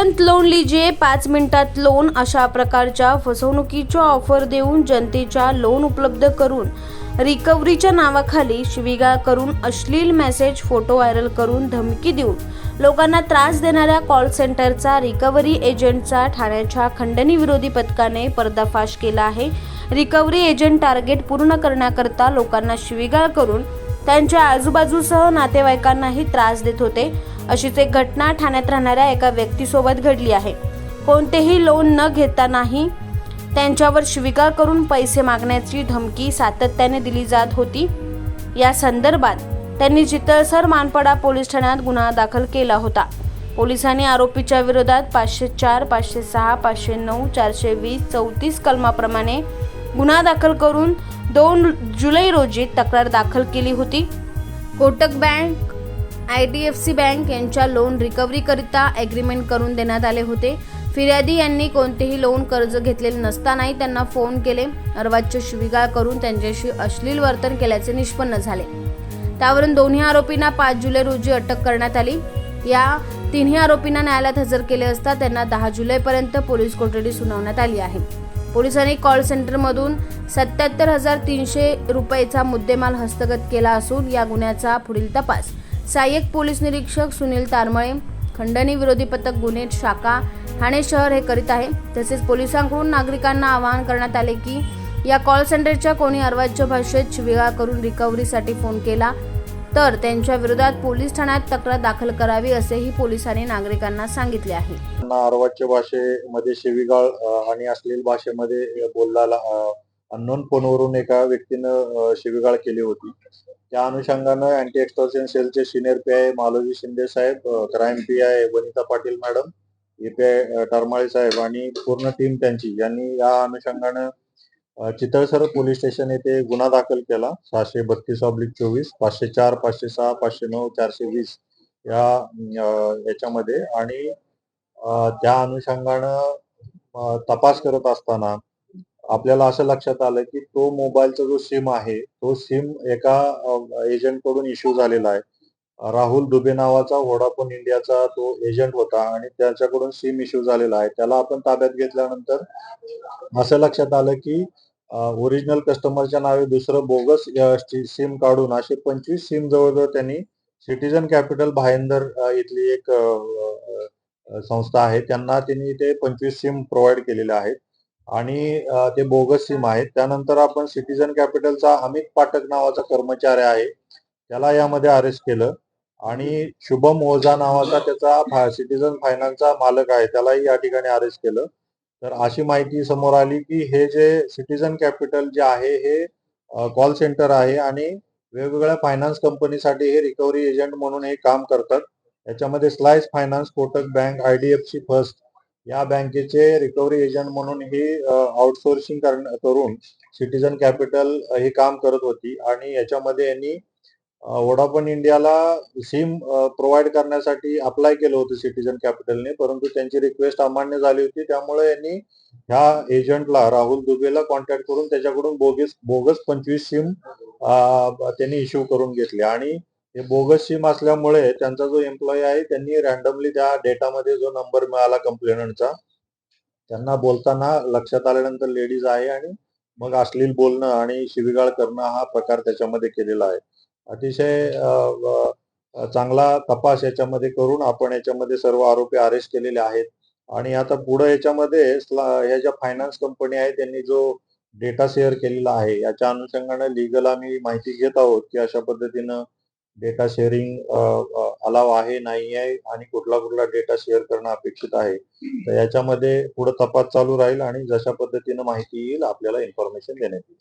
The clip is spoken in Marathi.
तुरंत लोन लीजिए पाच मिनिटात लोन अशा प्रकारच्या फसवणुकीच्या ऑफर देऊन जनतेच्या लोन उपलब्ध करून रिकव्हरीच्या नावाखाली शिवीगाळ करून अश्लील मेसेज फोटो व्हायरल करून धमकी देऊन लोकांना त्रास देणाऱ्या कॉल सेंटरचा रिकव्हरी एजंटचा ठाण्याच्या खंडणी विरोधी पथकाने पर्दाफाश केला आहे. रिकव्हरी एजंट टार्गेट पूर्ण करण्याकरता लोकांना शिवीगाळ करून त्यांच्या आजूबाजूसह नातेवाईकांनाही त्रास देत होते. अशीच एक घटना ठाण्यात राहणाऱ्या एका व्यक्तीसोबत घडली आहे. कोणतेही लोन न घेतानाही त्यांच्यावर स्वीकार करून पैसे मागण्याची धमकी सातत्याने दिली जात होती. या संदर्भात त्यांनी चितळसर मानपडा पोलीस ठाण्यात गुन्हा दाखल केला होता. पोलिसांनी आरोपीच्या विरोधात पाचशे चार पाचशे सहा पाचशे नऊ चारशे वीस चौतीस कलमाप्रमाणे गुन्हा दाखल करून दोन जुलै रोजी तक्रार दाखल केली होती. Kotak bank I D F C bank यांच्या लोन रिकव्हरीकरिता ॲग्रीमेंट करून देण्यात आले होते. फिर्यादी यांनी कोणतेही लोन कर्ज घेतलेले नसतानाही त्यांना फोन केले. अर्वाच्य शिवीगाळ करून त्यांच्याशी अश्लील वर्तन केल्याचे निष्पन्न झाले. त्यावरून दोन्ही आरोपींना पाच जुलै रोजी अटक करण्यात आली. या तिन्ही आरोपींना न्यायालयात हजर केले असता त्यांना दहा जुलैपर्यंत पोलीस कोठडी सुनावण्यात आली आहे. पोलिसांनी कॉल सेंटरमधून सत्याहत्तर हजार तीनशे रुपयेचा मुद्देमाल हस्तगत केला असून या गुन्ह्याचा पुढील तपास सहाय्यक पोलीस निरीक्षक सुनील तारमळे खंडणी विरोधी पथक गुन्हे शाखा ठाणे शहर हे करीत आहे. तसेच पोलिसांकडून नागरिकांना आवाहन करण्यात आले की या कॉल सेंटरच्या कोणी अर्वाच्य भाषेत शिवीगाळ करून रिकव्हरीसाठी फोन केला तर त्यांच्या विरोधात पोलीस ठाण्यात तक्रार दाखल करावी असेही पोलिसांनी नागरिकांना सांगितले आहे. अर्वाच्य भाषेमध्ये शिवीगाळ आणि अश्लील भाषेमध्ये बोलला अननोन फोनवरून एका व्यक्तीनं शिवीगाळ केली होती. त्या अनुषंगानं अँटी एक्स्टॉर्शन सेलचे senior P I Maloji Shinde Saheb crime P I Vanita Patil madam P Tarmale साहेब आणि पूर्ण टीम त्यांची. यांनी या अनुषंगानं चितळसर पोलीस स्टेशन येथे गुन्हा दाखल केला. सहाशे बत्तीस ऑब्लिक चोवीस पाचशे चार पाचशे सहा पाचशे नऊ चारशे वीस या याच्यामध्ये. आणि त्या अनुषंगानं तपास करत असताना आपल्याला असं लक्षात आलं की तो मोबाईलचा जो सिम आहे तो सिम एका एजंटकडून इश्यू झालेला आहे. राहुल दुबे नावाचा वोडाफोन इंडियाचा तो एजंट होता आणि त्याच्याकडून सिम इश्यू झालेला आहे. त्याला आपण ताब्यात घेतल्यानंतर असं लक्षात आलं की ओरिजिनल कस्टमरच्या नावे दुसरं बोगस सिम काढून असे पंचवीस सिम जवळजवळ त्यांनी सिटीजन कॅपिटल भायंदर इथली एक संस्था आहे. त्यांना त्यांनी ते पंचवीस सिम प्रोव्हाइड केलेले आहेत. आणि ते बोगस सिम आहेत. त्यानंतर आपण सिटीजन कॅपिटलचा अमित पाठक नावाचा कर्मचारी आहे. त्याला यामध्ये अरेस्ट केलं. आणि शुभम ओझा नावाचा त्याचा सिटीजन फायनान्सचा मालक आहे. त्यालाही या ठिकाणी अरेस्ट केलं. तर अशी माहिती समोर आली की हे जे सिटीजन कॅपिटल जे आहे हे कॉल सेंटर आहे आणि वेगवेगळ्या फायनान्स कंपनीसाठी हे रिकव्हरी एजंट म्हणून हे काम करतात. याच्यामध्ये slice finance Kotak bank IDFC first या बँकेचे रिकव्हरी एजंट म्हणून ही आउटसोर्सिंग करून सिटीजन कॅपिटल हे काम करत होती. आणि याच्यामध्ये यांनी वोडाफोन इंडियाला सिम प्रोव्हाइड करण्यासाठी अप्लाय केलं होतं सिटीजन कॅपिटलने परंतु त्यांची रिक्वेस्ट अमान्य झाली होती. त्यामुळे यांनी ह्या एजंटला राहुल दुबेला कॉन्टॅक्ट करून त्याच्याकडून बोगस बोगस पंचवीस सिम त्यांनी इश्यू करून घेतले. आणि हे बोगस सिम असल्यामुळे त्यांचा जो एम्प्लॉई आहे त्यांनी रॅन्डमली त्या डेटामध्ये जो नंबर मिळाला कंप्लेनंटचा त्यांना बोलताना लक्षात आल्यानंतर लेडीज आहे आणि मग अश्लील बोलणं आणि शिवीगाळ करणं हा प्रकार त्याच्यामध्ये केलेला आहे. अतिशय चांगला तपास याच्यामध्ये करून आपण याच्यामध्ये सर्व आरोपी अरेस्ट केलेले आहेत. आणि आता पुढे याच्यामध्ये ह्या ज्या फायनान्स कंपनी आहे त्यांनी जो डेटा शेअर केलेला आहे याच्या अनुषंगाने लिगल आम्ही माहिती घेत आहोत की अशा पद्धतीनं डेटा शेअरिंग अलाव आहे नाही आहे आणि कुठला कुठला डेटा शेअर करणं अपेक्षित आहे तर याच्यामध्ये पुढे तपास चालू राहील आणि जशा पद्धतीनं माहिती येईल आपल्याला इन्फॉर्मेशन देण्यात येईल.